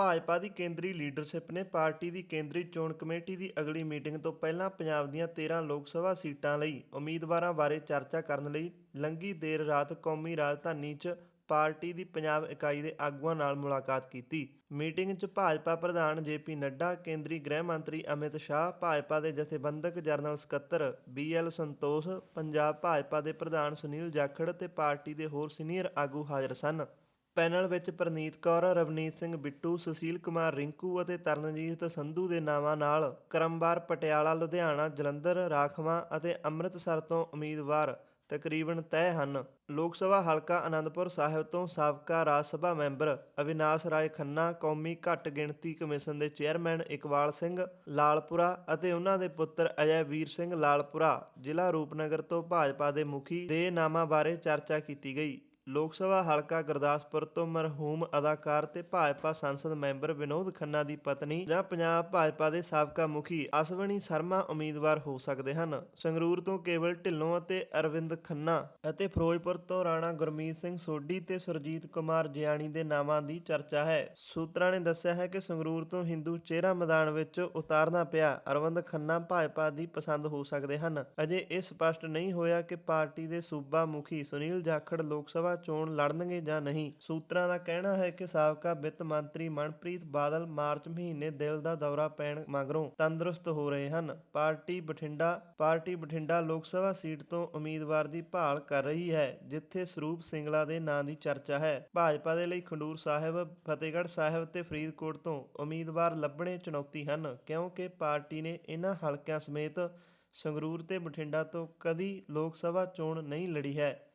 ਭਾਜਪਾ ਦੀ ਕੇਂਦਰੀ ਲੀਡਰਸ਼ਿਪ ਨੇ ਪਾਰਟੀ ਦੀ ਕੇਂਦਰੀ ਚੋਣ ਕਮੇਟੀ ਦੀ ਅਗਲੀ ਮੀਟਿੰਗ ਤੋਂ ਪਹਿਲਾਂ ਪੰਜਾਬ ਦੀਆਂ 13 ਲੋਕ ਸਭਾ ਸੀਟਾਂ ਲਈ ਉਮੀਦਵਾਰਾਂ ਬਾਰੇ ਚਰਚਾ ਕਰਨ ਲਈ ਲੰਘੀ ਦੇਰ ਰਾਤ ਕੌਮੀ ਰਾਜਧਾਨੀ 'ਚ ਪਾਰਟੀ ਦੀ ਪੰਜਾਬ ਇਕਾਈ ਦੇ ਆਗੂਆਂ ਨਾਲ ਮੁਲਾਕਾਤ ਕੀਤੀ। ਮੀਟਿੰਗ 'ਚ ਭਾਜਪਾ ਪ੍ਰਧਾਨ ਜੇਪੀ ਨੱਡਾ, ਕੇਂਦਰੀ ਗ੍ਰਹਿ ਮੰਤਰੀ ਅਮਿਤ ਸ਼ਾਹ, ਭਾਜਪਾ ਦੇ ਜਥੇਬੰਦਕ ਜਨਰਲ ਸਕੱਤਰ ਬੀਐਲ ਸੰਤੋਸ਼, ਪੰਜਾਬ ਭਾਜਪਾ ਦੇ ਪ੍ਰਧਾਨ ਸੁਨੀਲ ਜਾਖੜ ਤੇ ਪਾਰਟੀ ਦੇ ਹੋਰ ਸੀਨੀਅਰ ਆਗੂ ਹਾਜ਼ਰ ਸਨ। ਪੈਨਲ ਵਿੱਚ ਪ੍ਰਨੀਤ ਕੌਰ, ਰਵਨੀਤ ਸਿੰਘ ਬਿੱਟੂ, ਸੁਸ਼ੀਲ ਕੁਮਾਰ ਰਿੰਕੂ ਅਤੇ ਤਰਨਜੀਤ ਸੰਧੂ ਦੇ ਨਾਵਾਂ ਨਾਲ ਕਰਮਵਾਰ ਪਟਿਆਲਾ, ਲੁਧਿਆਣਾ, ਜਲੰਧਰ, ਰਾਖਵਾਂ ਅਤੇ ਅੰਮ੍ਰਿਤਸਰ ਤੋਂ ਉਮੀਦਵਾਰ ਤਕਰੀਬਨ ਤੈਅ ਹਨ। ਲੋਕ ਸਭਾ ਹਲਕਾ ਆਨੰਦਪੁਰ ਸਾਹਿਬ ਤੋਂ ਸਾਬਕਾ ਰਾਜ ਸਭਾ ਮੈਂਬਰ ਅਵਿਨਾਸ਼ ਰਾਏ ਖੰਨਾ, ਕੌਮੀ ਘੱਟ ਗਿਣਤੀ ਕਮਿਸ਼ਨ ਦੇ ਚੇਅਰਮੈਨ ਇਕਬਾਲ ਸਿੰਘ ਲਾਲਪੁਰਾ ਅਤੇ ਉਹਨਾਂ ਦੇ ਪੁੱਤਰ ਅਜੈ ਵੀਰ ਸਿੰਘ ਲਾਲਪੁਰਾ ਜ਼ਿਲ੍ਹਾ ਰੂਪਨਗਰ ਤੋਂ ਭਾਜਪਾ ਦੇ ਮੁਖੀ ਦੇ ਨਾਮਾਂ ਬਾਰੇ ਚਰਚਾ ਕੀਤੀ ਗਈ। ਲੋਕ ਸਭਾ ਹਲਕਾ ਗੁਰਦਾਸਪੁਰ ਤੋਂ ਮਰਹੂਮ ਅਦਾਕਾਰ ਤੇ ਭਾਜਪਾ ਸੰਸਦ ਮੈਂਬਰ ਵਿਨੋਦ ਖੰਨਾ ਦੀ ਪਤਨੀ ਜਾਂ ਪੰਜਾਬ ਭਾਜਪਾ ਦੇ ਸਾਬਕਾ ਮੁਖੀ ਅਸਵਨੀ ਸ਼ਰਮਾ ਉਮੀਦਵਾਰ ਹੋ ਸਕਦੇ ਹਨ। ਸੰਗਰੂਰ ਤੋਂ ਕੇਵਲ ਢਿੱਲੋਂ ਅਤੇ ਅਰਵਿੰਦ ਖੰਨਾ ਅਤੇ ਫਿਰੋਜ਼ਪੁਰ ਤੋਂ ਰਾਣਾ ਗੁਰਮੀਤ ਸਿੰਘ ਸੋਢੀ ਤੇ ਸੁਰਜੀਤ ਕੁਮਾਰ ਜਿਆਣੀ ਦੇ ਨਾਵਾਂ ਦੀ ਚਰਚਾ ਹੈ। ਸੂਤਰਾਂ ਨੇ ਦੱਸਿਆ ਹੈ ਕਿ ਸੰਗਰੂਰ ਤੋਂ ਹਿੰਦੂ ਚਿਹਰਾ ਮੈਦਾਨ ਵਿੱਚ ਉਤਾਰਨਾ ਪਿਆ ਅਰਵਿੰਦ ਖੰਨਾ ਭਾਜਪਾ ਦੀ ਪਸੰਦ ਹੋ ਸਕਦੇ ਹਨ। ਅਜੇ ਇਹ ਸਪਸ਼ਟ ਨਹੀਂ ਹੋਇਆ ਕਿ ਪਾਰਟੀ ਦੇ ਸੂਬਾ ਮੁਖੀ ਸੁਨੀਲ ਜਾਖੜ ਲੋਕ ਸਭਾ ਚੋਣ ਲੜਨਗੇ ਜਾਂ ਨਹੀਂ? ਸੂਤਰਾਂ ਦਾ ਕਹਿਣਾ ਹੈ ਕਿ ਸਾਬਕਾ ਵਿੱਤ ਮੰਤਰੀ ਮਨਪ੍ਰੀਤ ਬਾਦਲ ਮਾਰਚ ਮਹੀਨੇ ਦਿਲ ਦਾ ਦੌਰਾ ਪੈਣ ਮਗਰੋਂ ਤੰਦਰੁਸਤ ਹੋ ਰਹੇ ਹਨ। ਪਾਰਟੀ ਬਠਿੰਡਾ ਪਾਰਟੀ ਬਠਿੰਡਾ ਲੋਕ ਸਭਾ ਸੀਟ ਤੋਂ ਉਮੀਦਵਾਰ ਦੀ ਭਾਲ ਕਰ ਰਹੀ ਹੈ, ਜਿੱਥੇ ਸਰੂਪ ਸਿੰਗਲਾ ਦੇ ਨਾਂ ਦੀ ਚਰਚਾ ਹੈ। ਭਾਜਪਾ ਦੇ ਲਈ ਖੰਡੂਰ ਸਾਹਿਬ, ਫਤਿਹਗੜ੍ਹ ਸਾਹਿਬ ਤੇ ਫਰੀਦਕੋਟ ਤੋਂ ਉਮੀਦਵਾਰ ਲੱਭਣੇ ਚੁਣੌਤੀ ਹਨ, ਕਿਉਂਕਿ ਪਾਰਟੀ ਨੇ ਇਹਨਾਂ ਹਲਕਿਆਂ ਸਮੇਤ ਸੰਗਰੂਰ ਤੇ ਬਠਿੰਡਾ ਤੋਂ ਕਦੀ ਲੋਕ ਸਭਾ ਚੋਣ ਨਹੀਂ ਲੜੀ ਹੈ।